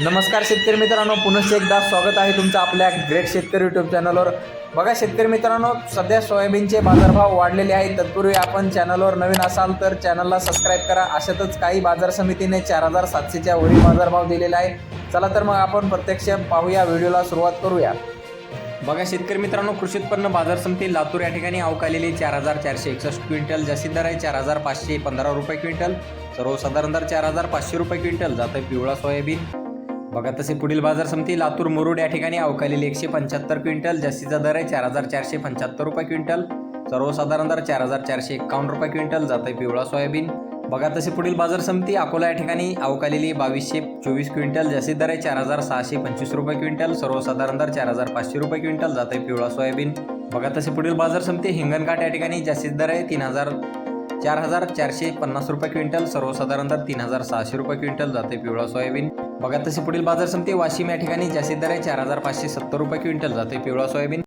नमस्कार शेतकरी मित्रांनो पुनश्च एकदा स्वागत आहे तुमचं आपल्या ग्रेट शेतकरी यूट्यूब चॅनलवर बघा शेतकरी मित्रांनो सध्या सोयाबीनचे बाजारभाव वाढलेले आहेत. तत्पूर्वी आपण चॅनलवर नवीन असाल तर चॅनलला सबस्क्राईब करा. अशातच काही बाजार समितीने चार हजार सातशेच्या वरील बाजारभाव दिलेला आहे. चला तर मग आपण प्रत्यक्ष पाहूया व्हिडिओला सुरुवात करूया. बघा शेतकरी मित्रांनो कृषी उत्पन्न बाजार समिती लातूर या ठिकाणी अवकालेली चार हजार चारशे एकसष्ट क्विंटल जास्तीत दर आहे चार हजार पाचशे पंधरा रुपये क्विंटल. सर्वसाधारण दर चार हजार पाचशे रुपये क्विंटल. जातं आहे पिवळा सोयाबीन. बघा तसे पुढील बाजार समिती लातूर मुरुड या ठिकाणी अवकालेली एकशे पंच्याहत्तर क्विंटल जास्तीचा दर आहे चार हजार चारशे पंच्याहत्तर रुपये क्विंटल. सर्वसाधारण दर चार हजार चारशे एकावन्न रुपये क्विंटल जात आहे पिवळा सोयाबीन. बघा तसे पुढील बाजार समिती अकोला या ठिकाणी अवकालेली बावीसशे चोवीस क्विंटल जास्तीत दर आहे चार हजार सहाशे पंचवीस रुपये क्विंटल. सर्वसाधारण दर चार हजार पाचशे रुपये क्विंटल जात आहे पिवळा सोयाबीन. बघा तसे पुढील बाजार समिती हिंगणघाट या ठिकाणी जास्तीत दर आहे तीन हजार चार हजार चारशे पन्नास रुपये क्विंटल सर्वसाधारण दर तीन हजार सहाशे रुपये क्विंटल जाते पिवळा सोयाबीन. बघा तसे पुढील बाजार समिती वाशिम या ठिकाणी जास्तीत दर आहे चार हजार पाचशे सत्तर रुपये क्विंटल जाते पिवळा सोयाबीन.